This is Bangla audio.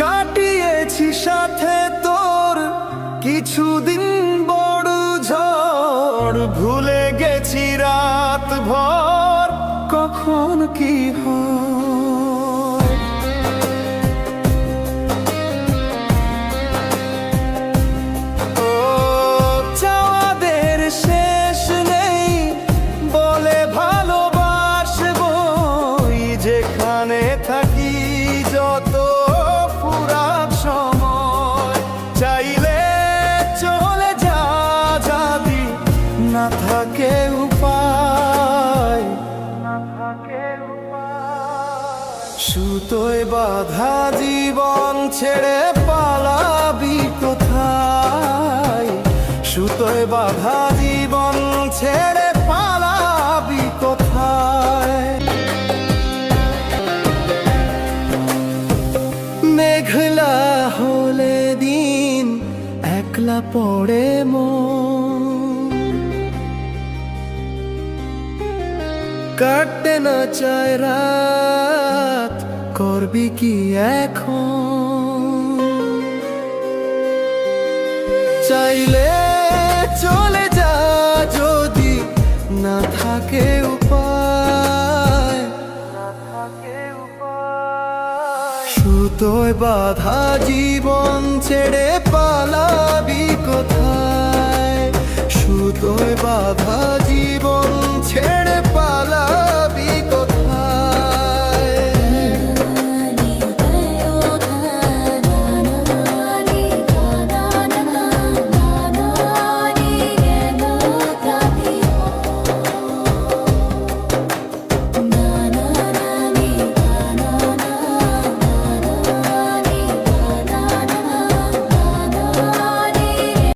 কাটিয়েছি সাথে তোর কিছুদিন বড় ভুলে গেছি রাত ভর কখন কি হয় যেখানে থাকি যত পুরাক সময়, চাইলে চলে যা যাবি, না থাকে উপায়। সুতোয় বাধা জীবন ছেড়ে পালাবি কোথায়? সুতোয় বাধা একলা পড়ে মন। কাটতে না চায় রাত, করবি কি এখন? চাইলে চলে যা যদি না থাকে উপায়। সুতোয় বাধা জীবন ছেড়ে পালাবি।